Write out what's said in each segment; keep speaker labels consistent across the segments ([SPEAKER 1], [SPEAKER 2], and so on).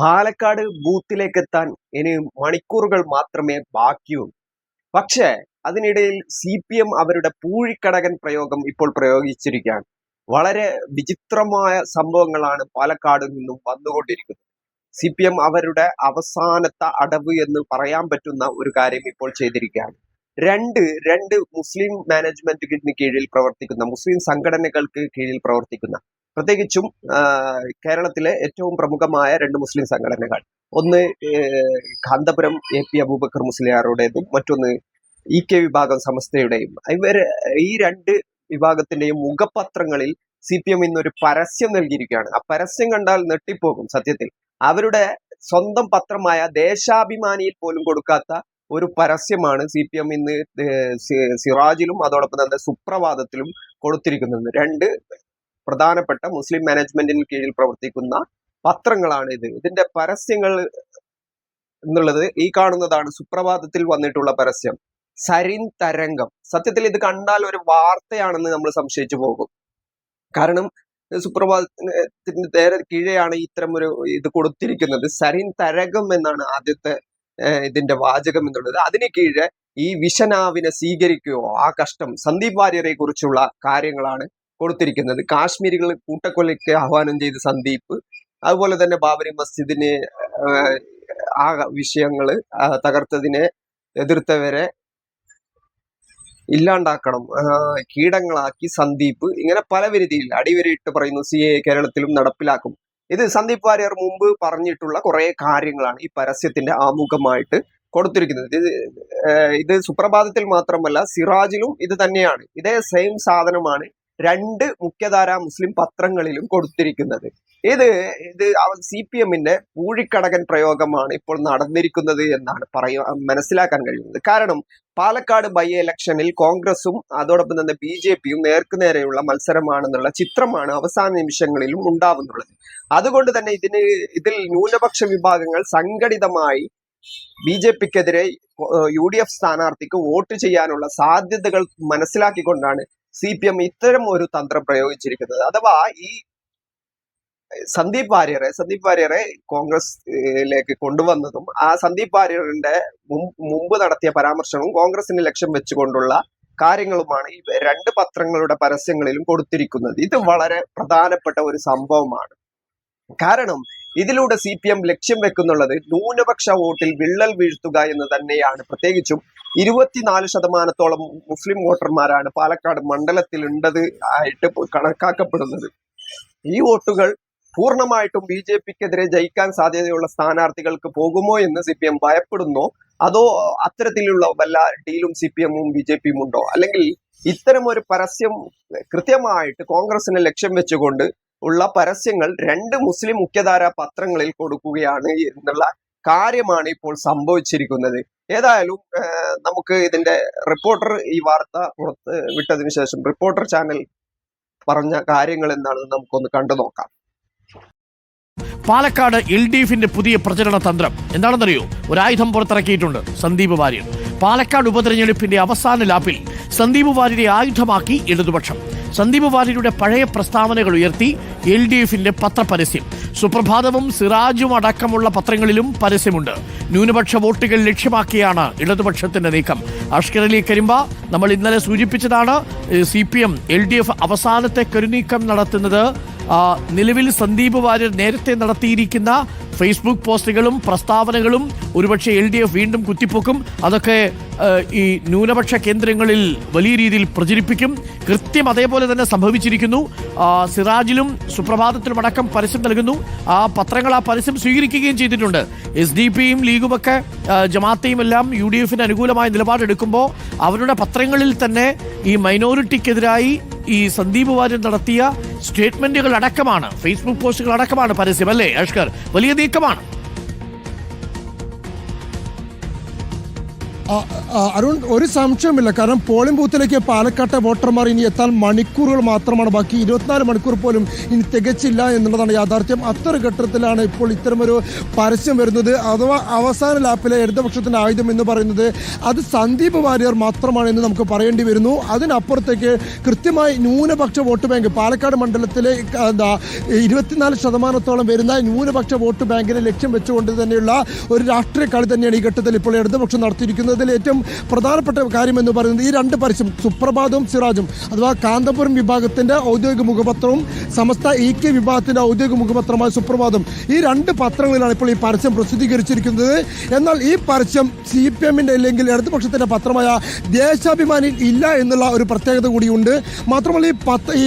[SPEAKER 1] പാലക്കാട് ബൂത്തിലേക്ക് എത്താൻ ഇനി മണിക്കൂറുകൾ മാത്രമേ ബാക്കിയുള്ളൂ. പക്ഷേ അതിനിടയിൽ സി പി എം അവരുടെ പൂഴിക്കടകൻ പ്രയോഗം ഇപ്പോൾ പ്രയോഗിച്ചിരിക്കുകയാണ്. വളരെ വിചിത്രമായ സംഭവങ്ങളാണ് പാലക്കാട് നിന്നും വന്നുകൊണ്ടിരിക്കുന്നത്. സി പി എം അവരുടെ അവസാനത്തെ അടവ് എന്ന് പറയാൻ പറ്റുന്ന ഒരു കാര്യം ഇപ്പോൾ ചെയ്തിരിക്കുകയാണ്. രണ്ട് രണ്ട് മുസ്ലിം മാനേജ്മെന്റിന് കീഴിൽ പ്രവർത്തിക്കുന്ന മുസ്ലിം സംഘടനകൾക്ക് കീഴിൽ പ്രവർത്തിക്കുന്ന പ്രത്യേകിച്ചും കേരളത്തിലെ ഏറ്റവും പ്രമുഖമായ രണ്ട് മുസ്ലിം സംഘടനകൾ. ഒന്ന് കാന്തപുരം എ പി അബൂബക്കർ മുസ്ലിയാറുടേതും മറ്റൊന്ന് ഇ കെ വിഭാഗം സമസ്തയുടെയും. ഇവർ ഈ രണ്ട് വിഭാഗത്തിന്റെയും മുഖപത്രങ്ങളിൽ സി പി എം ഇന്നൊരു പരസ്യം നൽകിയിരിക്കുകയാണ്. ആ പരസ്യം കണ്ടാൽ നെട്ടിപ്പോകും സത്യത്തിൽ. അവരുടെ സ്വന്തം പത്രമായ ദേശാഭിമാനിയിൽ പോലും കൊടുക്കാത്ത ഒരു പരസ്യമാണ് സി പി എം ഇന്ന് സിറാജിലും അതോടൊപ്പം തന്നെ സുപ്രഭാതത്തിലും കൊടുത്തിരിക്കുന്നത്. രണ്ട് പ്രധാനപ്പെട്ട മുസ്ലിം മാനേജ്മെന്റിന് കീഴിൽ പ്രവർത്തിക്കുന്ന പത്രങ്ങളാണ് ഇത്. ഇതിന്റെ പരസ്യങ്ങൾ എന്നുള്ളത് ഈ കാണുന്നതാണ്. സുപ്രഭാതത്തിൽ വന്നിട്ടുള്ള പരസ്യം. സരിൻ തരംഗം. സത്യത്തിൽ ഇത് കണ്ടാൽ ഒരു വാർത്തയാണെന്ന് നമ്മൾ സംശയിച്ചു പോകും. കാരണം സുപ്രഭാതത്തിന്റെ നേരെ കീഴെയാണ് ഇത്തരം ഒരു ഇത് കൊടുത്തിരിക്കുന്നത്. സരിൻ തരംഗം എന്നാണ് ആദ്യത്തെ ഇതിന്റെ വാചകം എന്നുള്ളത്. അതിന് കീഴെ ഈ വിഷനാവിനെ സ്വീകരിക്കുകയോ ആ കഷ്ടം സന്ദീപ് വാര്യരെ കുറിച്ചുള്ള കാര്യങ്ങളാണ് കൊടുത്തിരിക്കുന്നത്. കാശ്മീരികൾ കൂട്ടക്കൊലയ്ക്ക് ആഹ്വാനം ചെയ്ത സന്ദീപ് അതുപോലെ തന്നെ ബാബരി മസ്ജിദിന് ആ വിഷയങ്ങൾ തകർത്തതിനെ എതിർത്തവരെ ഇല്ലാണ്ടാക്കണം കീടങ്ങളാക്കി സന്ദീപ് ഇങ്ങനെ പല രീതിയിൽ അടിവരയിട്ട് പറയുന്നു സി എ കേരളത്തിലും നടപ്പിലാക്കും. ഇത് സന്ദീപ് വാര്യർ മുമ്പ് പറഞ്ഞിട്ടുള്ള കുറെ കാര്യങ്ങളാണ് ഈ പരസ്യത്തിന്റെ ആമുഖമായിട്ട് കൊടുത്തിരിക്കുന്നത്. ഇത് ഇത് സുപ്രഭാതത്തിൽ മാത്രമല്ല സിറാജിലും ഇത് തന്നെയാണ്. ഇതേ സെയിം സാധനമാണ് രണ്ട് മുഖ്യധാരാ മുസ്ലിം പത്രങ്ങളിലും കൊടുത്തിരിക്കുന്നത്. ഇത് ഇത് സി പി എമ്മിന്റെ പൂഴിക്കടകൻ പ്രയോഗമാണ് ഇപ്പോൾ നടന്നിരിക്കുന്നത് എന്നാണ് പറയുക മനസ്സിലാക്കാൻ കഴിയുന്നത്. കാരണം പാലക്കാട് ബൈ ഇലക്ഷനിൽ കോൺഗ്രസും അതോടൊപ്പം തന്നെ ബി ജെ പിയും നേർക്കുനേരെയുള്ള മത്സരമാണെന്നുള്ള ചിത്രമാണ് അവസാന നിമിഷങ്ങളിലും ഉണ്ടാവുന്നുള്ളത്. അതുകൊണ്ട് തന്നെ ഇതിന് ഇതിൽ ന്യൂനപക്ഷ വിഭാഗങ്ങൾ സംഘടിതമായി ബി ജെ പിക്കെതിരെ യു ഡി എഫ് സ്ഥാനാർത്ഥിക്ക് വോട്ട് ചെയ്യാനുള്ള സാധ്യതകൾ മനസ്സിലാക്കിക്കൊണ്ടാണ് സി പി എം ഇത്തരം ഒരു തന്ത്രം പ്രയോഗിച്ചിരിക്കുന്നത്. അഥവാ ഈ സന്ദീപ് വാര്യരെ സന്ദീപ് വാര്യരെ കോൺഗ്രസിലേക്ക് കൊണ്ടുവന്നതും ആ സന്ദീപ് വാര്യറിന്റെ മുമ്പ് നടത്തിയ പരാമർശവും കോൺഗ്രസിന് ലക്ഷ്യം വെച്ചുകൊണ്ടുള്ള കാര്യങ്ങളുമാണ് ഈ രണ്ട് പത്രങ്ങളുടെ പരസ്യങ്ങളിലും കൊടുത്തിരിക്കുന്നത്. ഇത് വളരെ പ്രധാനപ്പെട്ട ഒരു സംഭവമാണ്. കാരണം ഇതിലൂടെ സി പി എം ലക്ഷ്യം വെക്കുന്നുള്ളത് ന്യൂനപക്ഷ വോട്ടിൽ വിള്ളൽ വീഴ്ത്തുക എന്ന് തന്നെയാണ്. പ്രത്യേകിച്ചും ഇരുപത്തിനാല് ശതമാനത്തോളം മുസ്ലിം വോട്ടർമാരാണ് പാലക്കാട് മണ്ഡലത്തിൽ ഉണ്ടത് ആയിട്ട് കണക്കാക്കപ്പെടുന്നത്. ഈ വോട്ടുകൾ പൂർണമായിട്ടും ബി ജെ പിക്കെതിരെ ജയിക്കാൻ സാധ്യതയുള്ള സ്ഥാനാർത്ഥികൾക്ക് പോകുമോ എന്ന് സി പി എം ഭയപ്പെടുന്നോ? അതോ അത്തരത്തിലുള്ള വല്ല ഡീലും സി പി എമ്മും ബി ജെ പിയും ഉണ്ടോ? അല്ലെങ്കിൽ ഇത്തരം ഒരു പരസ്യം കൃത്യമായിട്ട് കോൺഗ്രസിനെ ലക്ഷ്യം വെച്ചുകൊണ്ട് ഉള്ള പരസ്യങ്ങൾ രണ്ട് മുസ്ലിം മുഖ്യധാരാ പത്രങ്ങളിൽ കൊടുക്കുകയാണ് എന്നുള്ള കാര്യമാണ് ഇപ്പോൾ സംഭവിച്ചിരിക്കുന്നത്. ഏതായാലും നമുക്ക് ഇതിന്റെ റിപ്പോർട്ടർ ഈ വാർത്ത പുറത്ത് വിട്ടതിന് ശേഷം റിപ്പോർട്ടർ ചാനൽ പറഞ്ഞ കാര്യങ്ങൾ എന്താണെന്ന് നമുക്കൊന്ന് കണ്ടു നോക്കാം.
[SPEAKER 2] പാലക്കാട് എൽ ഡി എഫിന്റെ പുതിയ പ്രചരണ തന്ത്രം എന്താണെന്നറിയോ? ഒരായുധം പുറത്തിറക്കിയിട്ടുണ്ട് സന്ദീപ് വാര്യർ. പാലക്കാട് ഉപതെരഞ്ഞെടുപ്പിന്റെ അവസാന ലാപ്പിൽ സന്ദീപ് വാര്യരെ ആയുധമാക്കി ഇടതുപക്ഷം. സന്ദീപ് വാര്യരുടെ പഴയ പ്രസ്താവനകൾ ഉയർത്തി എൽ ഡി എഫിന്റെ പത്രപരസ്യം. സുപ്രഭാതവും സിറാജും അടക്കമുള്ള പത്രങ്ങളിലും പരസ്യമുണ്ട്. ന്യൂനപക്ഷ വോട്ടുകൾ ലക്ഷ്യമാക്കിയാണ് ഇടതുപക്ഷത്തിന്റെ നീക്കം. അഷ്കർ അലി കരിമ്പ നമ്മൾ ഇന്നലെ സൂചിപ്പിച്ചതാണ് C P M L D F അവസാനത്തെ കരുനീക്കം നടത്തുന്നത് നിലവിൽ സന്ദീപ് വാര്യർ നേരത്തെ നടത്തിയിരിക്കുന്ന ഫേസ്ബുക്ക് പോസ്റ്റുകളും പ്രസ്താവനകളും ഒരുപക്ഷെ എൽ ഡി എഫ് വീണ്ടും കുത്തിപ്പൊക്കും. അതൊക്കെ ഈ ന്യൂനപക്ഷ കേന്ദ്രങ്ങളിൽ വലിയ രീതിയിൽ പ്രചരിപ്പിക്കും. കൃത്യം അതേപോലെ തന്നെ സംഭവിച്ചിരിക്കുന്നു. സിറാജിലും സുപ്രഭാതത്തിലും അടക്കം പരസ്യം നൽകുന്നു. ആ പത്രങ്ങൾ ആ പരസ്യം സ്വീകരിക്കുകയും ചെയ്തിട്ടുണ്ട്. എസ് ഡി പിയും ലീഗുമൊക്കെ ജമാത്തയും എല്ലാം യു ഡി എഫിന് അനുകൂലമായ നിലപാടെടുക്കുമ്പോൾ അവരുടെ പത്രങ്ങളിൽ തന്നെ ഈ മൈനോറിറ്റിക്കെതിരായി ഈ സന്ദീപ് വാര്യർ നടത്തിയ സ്റ്റേറ്റ്മെന്റുകൾ അടക്കമാണ് ഫേസ്ബുക്ക് പോസ്റ്റുകൾ അടക്കമാണ് പരസ്യം അല്ലേ അഷ്കർ വലിയ നീക്കമാണ്.
[SPEAKER 3] അരുൺ ഒരു സംശയമില്ല കാരണം പോളിംഗ് ബൂത്തിലേക്ക് പാലക്കാട്ടെ വോട്ടർമാർ ഇനി എത്താൻ മണിക്കൂറുകൾ മാത്രമാണ്. ബാക്കി ഇരുപത്തിനാല് മണിക്കൂർ പോലും ഇനി തികച്ചില്ല എന്നുള്ളതാണ് യാഥാർത്ഥ്യം. അത്തരം ഘട്ടത്തിലാണ് ഇപ്പോൾ ഇത്തരമൊരു പരസ്യം വരുന്നത്. അഥവാ അവസാന ലാപ്പിലെ ഇടതുപക്ഷത്തിന്റെ ആയുധം എന്ന് പറയുന്നത് അത് സന്ദീപ് വാര്യർ മാത്രമാണ് എന്ന് നമുക്ക് പറയേണ്ടി വരുന്നു. അതിനപ്പുറത്തേക്ക് കൃത്യമായി ന്യൂനപക്ഷ വോട്ട് ബാങ്ക് പാലക്കാട് മണ്ഡലത്തിലെ എന്താ ഇരുപത്തിനാല് ശതമാനത്തോളം വരുന്ന ന്യൂനപക്ഷ വോട്ട് ബാങ്കിനെ ലക്ഷ്യം വെച്ചുകൊണ്ട് തന്നെയുള്ള ഒരു രാഷ്ട്രീയ കളി തന്നെയാണ് ഈ ഘട്ടത്തിൽ ഇപ്പോൾ ഇടതുപക്ഷം നടത്തിയിരിക്കുന്നതിൽ ഏറ്റവും പ്രധാനപ്പെട്ട കാര്യമെന്ന് പറയുന്നത് ഈ രണ്ട് പരസ്യം സുപ്രഭാതവും സിറാജും അഥവാ കാന്തപുരം വിഭാഗത്തിന്റെ ഔദ്യോഗിക മുഖപത്രവും സമസ്ത ഇ കെ വിഭാഗത്തിന്റെ ഔദ്യോഗിക മുഖപത്രമായ സുപ്രഭാതം. ഈ രണ്ട് പത്രങ്ങളിലാണ് ഇപ്പോൾ ഈ പരസ്യം പ്രസിദ്ധീകരിച്ചിരിക്കുന്നത്. എന്നാൽ ഈ പരസ്യം സി പി എമ്മിന്റെ അല്ലെങ്കിൽ ഇടതുപക്ഷത്തിന്റെ പത്രമായ ദേശാഭിമാനി ഇല്ല എന്നുള്ള ഒരു പ്രത്യേകത കൂടിയുണ്ട്. മാത്രമല്ല ഈ പത്ത് ഈ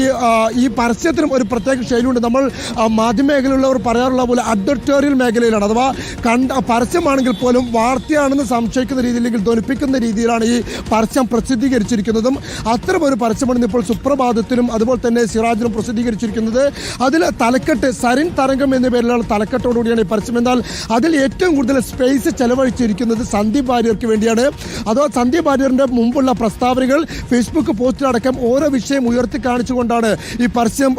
[SPEAKER 3] ഈ പരസ്യത്തിനും ഒരു പ്രത്യേക ശൈലിയുണ്ട്. നമ്മൾ മാധ്യമമേഖലയിലുള്ളവർ മാധ്യമ പറയാറുള്ള പോലെ അഡ്വർട്ടോറിയൽ മേഖലയിലാണ്. അഥവാ കണ്ട പരസ്യമാണെങ്കിൽ പോലും വാർത്തയാണെന്ന് സംശയിക്കുന്ന രീതിയിലെങ്കിൽ ധ്വനിപ്പിക്കുന്ന രീതിയിലാണ് ഈ പരസ്യം പ്രസിദ്ധീകരിച്ചിരിക്കുന്നതും അത്തരമൊരു പരസ്യമാണ് ഇപ്പോൾ സുപ്രഭാതത്തിനും അതുപോലെ തന്നെ സിറാജിനും പ്രസിദ്ധീകരിച്ചിരിക്കുന്നത്. അതിൽ തലക്കെട്ട് സരിൻ തരംഗം എന്ന പേരിലുള്ള തലക്കെട്ടോടുകൂടിയാണ് ഈ പരസ്യം. എന്നാൽ അതിൽ ഏറ്റവും കൂടുതൽ സ്പേസ് ചെലവഴിച്ചിരിക്കുന്നത് സന്ദീപ് വാര്യർക്ക് വേണ്ടിയാണ്. അതോ സന്ദീപ് ഭാര്യറിന്റെ മുമ്പുള്ള പ്രസ്താവനകൾ ഫേസ്ബുക്ക് പോസ്റ്റിലടക്കം ഓരോ വിഷയം ഉയർത്തി കാണിച്ചുകൊണ്ടാണ് ഈ പരസ്യം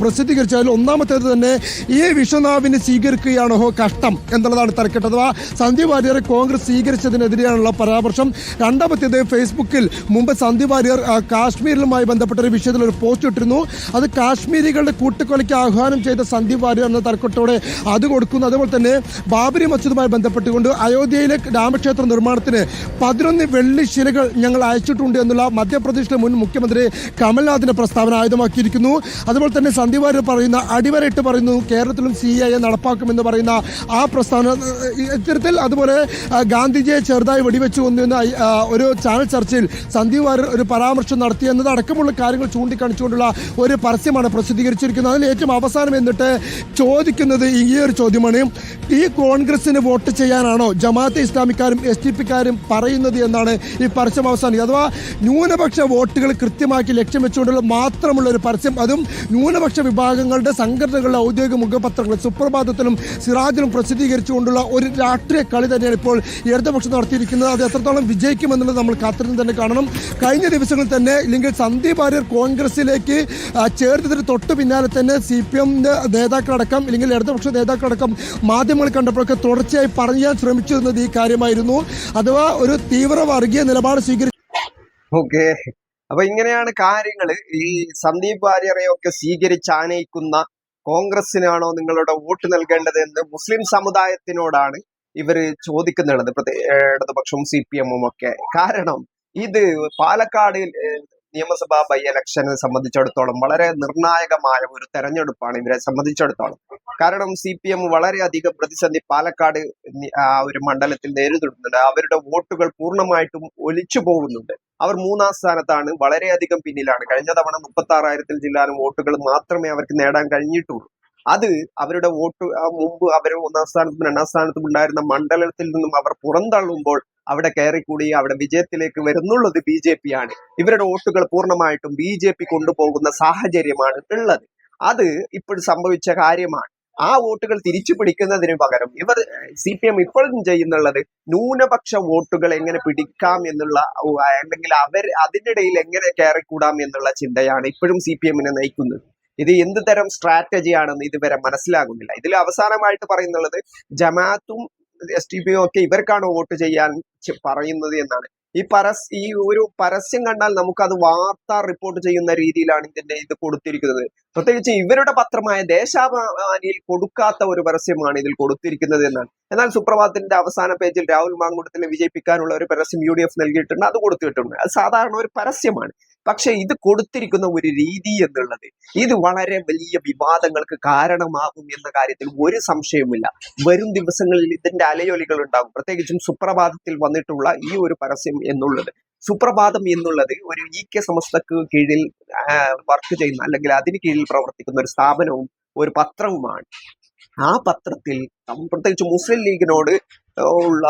[SPEAKER 3] പ്രസിദ്ധീകരിച്ചത്. അതിൽ ഒന്നാമത്തേത് തന്നെ ഈ വിശ്വനാഥിനെ സ്വീകരിക്കുകയാണോ കഷ്ടം എന്നുള്ളതാണ് തലക്കെട്ട്. അഥവാ സന്ദീപ് വാര്യരെ കോൺഗ്രസ് സ്വീകരിച്ചതിനെതിരെയാണുള്ള പരാമർശം. രണ്ടാമത്തേത് ഫേസ്ബുക്കിൽ മുമ്പ് സന്ദീപ് വാര്യർ കാശ്മീരിലുമായി ബന്ധപ്പെട്ട ഒരു വിഷയത്തിൽ ഒരു പോസ്റ്റ് ഇട്ടിരുന്നു. അത് കാശ്മീരികളുടെ കൂട്ടുകൊലയ്ക്ക് ആഹ്വാനം ചെയ്ത സന്ദീപ് വാര്യർ എന്ന തർക്കത്തോടെ അത് കൊടുക്കുന്നു. അതുപോലെ തന്നെ ബാബരി മസ്ജിദുമായി ബന്ധപ്പെട്ടുകൊണ്ട് അയോധ്യയിലെ രാമക്ഷേത്ര നിർമ്മാണത്തിന് പതിനൊന്ന് വെള്ളി ശിലകൾ ഞങ്ങൾ അയച്ചിട്ടുണ്ട് എന്നുള്ള മധ്യപ്രദേശിലെ മുൻ മുഖ്യമന്ത്രി കമൽനാഥിന്റെ പ്രസ്താവന ആയുധമാക്കിയിരിക്കുന്നു. അതുപോലെ തന്നെ സന്ദീപ് വാര്യർ പറയുന്ന അടിവരയിട്ട് പറയുന്നു കേരളത്തിലും സി ഐ എ നടപ്പാക്കുമെന്ന് പറയുന്ന ആ പ്രസ്താവന ഇത്തരത്തിൽ അതുപോലെ ഗാന്ധിജിയെ ചെറുതായി വെടിവെച്ചു കൊന്നു കൊണ്ടുവന്ന ഒരു ചാനൽ ചർച്ചയിൽ സന്ദീപ് വാര്യർ ഒരു പരാമർശം നടത്തി എന്നത് അടക്കമുള്ള കാര്യങ്ങൾ ചൂണ്ടിക്കാണിച്ചുകൊണ്ടുള്ള ഒരു പരസ്യമാണ് പ്രസിദ്ധീകരിച്ചിരിക്കുന്നത്. അതിൽ ഏറ്റവും അവസാനം എന്നിട്ട് ചോദിക്കുന്നത് ഈ ഒരു ചോദ്യമാണ്. ഈ കോൺഗ്രസിന് വോട്ട് ചെയ്യാനാണോ ജമാഅത്തെ ഇസ്ലാമിക്കാരും എസ് ടി പിക്കാരും പറയുന്നത് എന്നാണ് ഈ പരസ്യം അവസാനിക്കുക അഥവാ ന്യൂനപക്ഷ വോട്ടുകൾ കൃത്യമാക്കി ലക്ഷ്യം വെച്ചുകൊണ്ടുള്ള മാത്രമുള്ള ഒരു പരസ്യം അതും ന്യൂനപക്ഷ വിഭാഗങ്ങളുടെ സംഘടനകളുടെ ഔദ്യോഗിക മുഖപത്രങ്ങൾ സുപ്രഭാതത്തിലും സിറാജിലും പ്രസിദ്ധീകരിച്ചുകൊണ്ടുള്ള ഒരു രാഷ്ട്രീയ കളി തന്നെയാണ് ഇപ്പോൾ ഇടതുപക്ഷം നടത്തിയിരിക്കുന്നത്. അത് എത്രത്തോളം വിജയിക്കുമെന്നുള്ളത് നമ്മൾ കാത്തിരുന്ന് തന്നെ കാണണം. കഴിഞ്ഞ ദിവസങ്ങളിൽ തന്നെ ഇല്ലെങ്കിൽ സന്ദീപ് വാര്യർ കോൺഗ്രസിലേക്ക് ചേർത്തതിന് തൊട്ട് പിന്നാലെ തന്നെ സി പി എമ്മിന്റെ നേതാക്കളടക്കം ഇല്ലെങ്കിൽ ഇടതുപക്ഷ നേതാക്കളടക്കം മാധ്യമങ്ങൾ കണ്ടപ്പോഴൊക്കെ തുടർച്ചയായി പറയാൻ ശ്രമിച്ചിരുന്നത് ഈ കാര്യമായിരുന്നു. അഥവാ ഒരു തീവ്ര വർഗീയ നിലപാട് സ്വീകരിച്ചു
[SPEAKER 1] ഓക്കെ. അപ്പൊ ഇങ്ങനെയാണ് കാര്യങ്ങൾ ഈ സന്ദീപ് വാര്യരെയൊക്കെ സ്വീകരിച്ച് ആനയിക്കുന്ന കോൺഗ്രസിനാണോ നിങ്ങളുടെ വോട്ട് നൽകേണ്ടത് എന്ന് മുസ്ലിം സമുദായത്തിനോടാണ് ഇവർ ചോദിക്കുന്നുള്ളത് ഇടതുപക്ഷവും സി പി എമ്മും ഒക്കെ. കാരണം ഇത് പാലക്കാട് നിയമസഭാ ബൈ ഇലക്ഷനെ സംബന്ധിച്ചിടത്തോളം വളരെ നിർണായകമായ ഒരു തെരഞ്ഞെടുപ്പാണ് ഇവരെ സംബന്ധിച്ചിടത്തോളം. കാരണം സി പി എം വളരെയധികം പ്രതിസന്ധി പാലക്കാട് ആ ഒരു മണ്ഡലത്തിൽ നേരിടുന്നുണ്ട്. അവരുടെ വോട്ടുകൾ പൂർണമായിട്ടും ഒലിച്ചു പോകുന്നുണ്ട്. അവർ മൂന്നാം സ്ഥാനത്താണ് വളരെയധികം പിന്നിലാണ്. കഴിഞ്ഞ തവണ മുപ്പത്തി ആറായിരത്തിൽ ജില്ലാനും വോട്ടുകൾ മാത്രമേ അവർക്ക് നേടാൻ കഴിഞ്ഞിട്ടുള്ളൂ. അത് അവരുടെ വോട്ട് മുമ്പ് അവർ ഒന്നാം സ്ഥാനത്തും രണ്ടാം സ്ഥാനത്തും ഉണ്ടായിരുന്ന മണ്ഡലത്തിൽ നിന്നും അവർ പുറന്തള്ളുമ്പോൾ അവിടെ കയറിക്കൂടി അവിടെ വിജയത്തിലേക്ക് വരുന്നുള്ളത് ബി ജെ പി ആണ് ഇവരുടെ വോട്ടുകൾ പൂർണമായിട്ടും ബി ജെ പി കൊണ്ടുപോകുന്ന സാഹചര്യമാണ് ഉള്ളത്. അത് ഇപ്പോൾ സംഭവിച്ച കാര്യമാണ്. ആ വോട്ടുകൾ തിരിച്ചു പിടിക്കുന്നതിന് പകരം ഇവർ സി പി എം ഇപ്പോഴും ചെയ്യുന്നുള്ളത് ന്യൂനപക്ഷ വോട്ടുകൾ എങ്ങനെ പിടിക്കാം എന്നുള്ള അല്ലെങ്കിൽ അവർ അതിനിടയിൽ എങ്ങനെ കയറിക്കൂടാം എന്നുള്ള ചിന്തയാണ് ഇപ്പോഴും സി പി എമ്മിനെ നയിക്കുന്നത്. ഇത് എന്ത് തരം സ്ട്രാറ്റജി ആണെന്ന് ഇതുവരെ മനസ്സിലാകുന്നില്ല. ഇതിൽ അവസാനമായിട്ട് പറയുന്നുള്ളത് ജമാഅത്തും എസ് ടി പിയും ഒക്കെ ഇവർക്കാണ് വോട്ട് ചെയ്യാൻ പറയുന്നത് എന്നാണ്. ഈ പരസ് ഈ ഒരു പരസ്യം കണ്ടാൽ നമുക്കത് വാർത്ത റിപ്പോർട്ട് ചെയ്യുന്ന രീതിയിലാണ് ഇതിന്റെ ഇത് കൊടുത്തിരിക്കുന്നത്. പ്രത്യേകിച്ച് ഇവരുടെ പത്രമായ ദേശാഭിമാനിയിൽ കൊടുക്കാത്ത ഒരു പരസ്യമാണ് ഇതിൽ കൊടുത്തിരിക്കുന്നത് എന്നാണ്. എന്നാൽ സുപ്രഭാതത്തിന്റെ അവസാന പേജിൽ രാഹുൽ മാങ്കുടത്തിനെ വിജയിപ്പിക്കാനുള്ള ഒരു പരസ്യം യു ഡി എഫ് നൽകിയിട്ടുണ്ട്. അത് കൊടുത്തിട്ടുണ്ട്. അത് സാധാരണ ഒരു പരസ്യമാണ്. പക്ഷെ ഇത് കൊടുത്തിരിക്കുന്ന ഒരു രീതി എന്നുള്ളത് ഇത് വളരെ വലിയ വിവാദങ്ങൾക്ക് കാരണമാകും എന്ന കാര്യത്തിൽ ഒരു സംശയവുമില്ല. വരും ദിവസങ്ങളിൽ ഇതിന്റെ അലയൊലികൾ ഉണ്ടാകും. പ്രത്യേകിച്ചും സുപ്രഭാതത്തിൽ വന്നിട്ടുള്ള ഈ ഒരു പരസ്യം എന്നുള്ളത്. സുപ്രഭാതം എന്നുള്ളത് ഒരു ഇ കെ സമസ്തക്ക് കീഴിൽ വർക്ക് ചെയ്യുന്ന അല്ലെങ്കിൽ അതിന് കീഴിൽ പ്രവർത്തിക്കുന്ന ഒരു സ്ഥാപനവും ഒരു പത്രവുമാണ്. ആ പത്രത്തിൽ പ്രത്യേകിച്ച് മുസ്ലിം ലീഗിനോട് ഉള്ള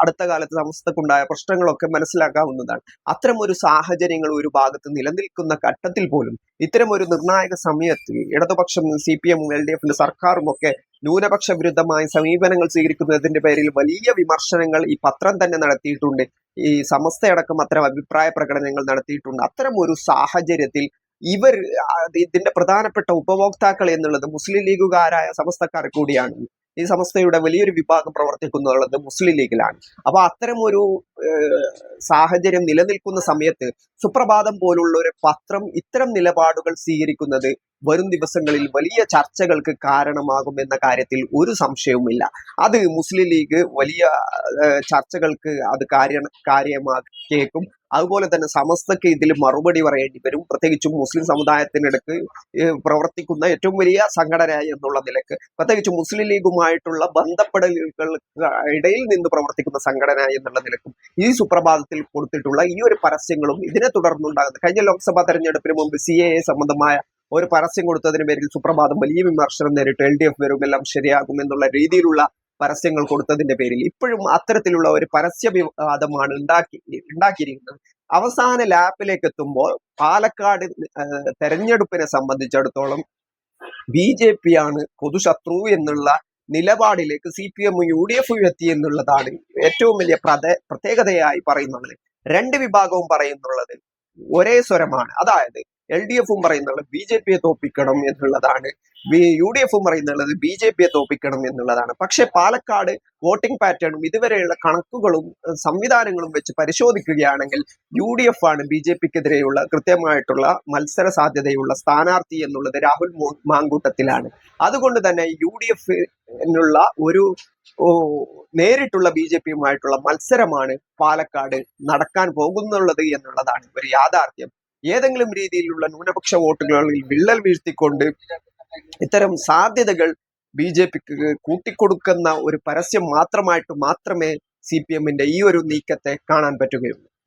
[SPEAKER 1] അടുത്ത കാലത്ത് സമസ്തക്കുണ്ടായ പ്രശ്നങ്ങളൊക്കെ മനസ്സിലാക്കാവുന്നതാണ്. അത്തരം ഒരു സാഹചര്യങ്ങൾ ഒരു ഭാഗത്ത് നിലനിൽക്കുന്ന ഘട്ടത്തിൽ പോലും ഇത്തരം ഒരു നിർണായക സമയത്ത് ഇടതുപക്ഷം സി പി എമ്മും എൽ ഡി എഫിന്റെ സർക്കാരും ഒക്കെ ന്യൂനപക്ഷ വിരുദ്ധമായ സമീപനങ്ങൾ സ്വീകരിക്കുന്നതിന്റെ പേരിൽ വലിയ വിമർശനങ്ങൾ ഈ പത്രം തന്നെ നടത്തിയിട്ടുണ്ട്. ഈ സമസ്തയടക്കം അത്തരം അഭിപ്രായ പ്രകടനങ്ങൾ നടത്തിയിട്ടുണ്ട്. അത്തരം ഒരു സാഹചര്യത്തിൽ ഇവർ ഇതിന്റെ പ്രധാനപ്പെട്ട ഉപഭോക്താക്കൾ എന്നുള്ളത് മുസ്ലിം ലീഗുകാരായ സമസ്തക്കാർ കൂടിയാണ്. ഈ സമസ്തയുടെ വലിയൊരു വിഭാഗം പ്രവർത്തിക്കുന്നുള്ളത് മുസ്ലിം ലീഗിലാണ്. അപ്പൊ അത്തരം ഒരു സാഹചര്യം നിലനിൽക്കുന്ന സമയത്ത് സുപ്രഭാതം പോലുള്ള ഒരു പത്രം ഇത്തരം നിലപാടുകൾ സ്വീകരിക്കുന്നത് വരും ദിവസങ്ങളിൽ വലിയ ചർച്ചകൾക്ക് കാരണമാകും എന്ന കാര്യത്തിൽ ഒരു സംശയവുമില്ല. അത് മുസ്ലിം ലീഗ് വലിയ ചർച്ചകൾക്ക് അത് കാര്യ കാര്യമാക്കിയേക്കും അതുപോലെ തന്നെ സമസ്തക്ക് ഇതിൽ മറുപടി പറയേണ്ടി വരും. പ്രത്യേകിച്ചും മുസ്ലിം സമുദായത്തിനിടക്ക് പ്രവർത്തിക്കുന്ന ഏറ്റവും വലിയ സംഘടന എന്നുള്ള നിലയ്ക്ക് പ്രത്യേകിച്ച് മുസ്ലിം ലീഗുമായിട്ടുള്ള ബന്ധപ്പെടലുകൾ ഇടയിൽ നിന്ന് പ്രവർത്തിക്കുന്ന സംഘടന എന്നുള്ള നിലക്കും ഈ സുപ്രഭാതത്തിൽ കൊടുത്തിട്ടുള്ള ഈ ഒരു പരസ്യങ്ങളും ഇതിനെ തുടർന്നുണ്ടാകുന്നത്. കഴിഞ്ഞ ലോക്സഭാ തെരഞ്ഞെടുപ്പിന് മുമ്പ് സി എ സംബന്ധമായ ഒരു പരസ്യം കൊടുത്തതിന് പേരിൽ സുപ്രഭാതം വലിയ വിമർശനം നേരിട്ട് എൽ ഡി എഫ് വരും. എല്ലാം ശരിയാകും എന്നുള്ള രീതിയിലുള്ള പരസ്യങ്ങൾ കൊടുത്തതിന്റെ പേരിൽ ഇപ്പോഴും അത്തരത്തിലുള്ള ഒരു പരസ്യ വിവാദമാണ് ഉണ്ടാക്കി ഉണ്ടാക്കിയിരിക്കുന്നത്. അവസാന ലാപ്പിലേക്ക് എത്തുമ്പോൾ പാലക്കാട് തെരഞ്ഞെടുപ്പിനെ സംബന്ധിച്ചിടത്തോളം ബി ജെ പി ആണ് പൊതുശത്രു എന്നുള്ള നിലപാടിലേക്ക് സി പി എമ്മും യു ഡി എഫും എത്തി എന്നുള്ളതാണ് ഏറ്റവും വലിയ പ്രതേ പ്രത്യേകതയായി പറയുന്നത്. രണ്ട് വിഭാഗവും പറയുന്നുള്ളത് ഒരേ സ്വരമാണ്. അതായത് എൽ ഡി എഫും പറയുന്നുള്ളത് ബി ജെ പിയെ തോപ്പിക്കണം എന്നുള്ളതാണ്. യു ഡി എഫും പറയുന്നുള്ളത് ബി ജെ പിയെ തോപ്പിക്കണം എന്നുള്ളതാണ്. പക്ഷെ പാലക്കാട് വോട്ടിംഗ് പാറ്റേണും ഇതുവരെയുള്ള കണക്കുകളും സംവിധാനങ്ങളും വെച്ച് പരിശോധിക്കുകയാണെങ്കിൽ യു ഡി എഫ് ആണ് ബി ജെ പിക്കെതിരെയുള്ള കൃത്യമായിട്ടുള്ള മത്സര സാധ്യതയുള്ള സ്ഥാനാർത്ഥി എന്നുള്ളത് രാഹുൽ മാങ്കൂട്ടത്തിലാണ്. അതുകൊണ്ട് തന്നെ യു ഡി എഫിനുള്ള ഒരു നേരിട്ടുള്ള ബി ജെ പിയുമായിട്ടുള്ള മത്സരമാണ് പാലക്കാട് നടക്കാൻ പോകുന്നുള്ളത് എന്നുള്ളതാണ് ഒരു യാഥാർത്ഥ്യം. ഏതെങ്കിലും രീതിയിലുള്ള ന്യൂനപക്ഷ വോട്ടുകളിൽ വിള്ളൽ വീഴ്ത്തിക്കൊണ്ട് ഇത്തരം സാധ്യതകൾ ബി ജെ പിക്ക് കൂട്ടിക്കൊടുക്കുന്ന ഒരു പരസ്യം മാത്രമായിട്ട് മാത്രമേ സി പി എമ്മിന്റെ ഈ ഒരു നീക്കത്തെ കാണാൻ പറ്റുകയുള്ളൂ.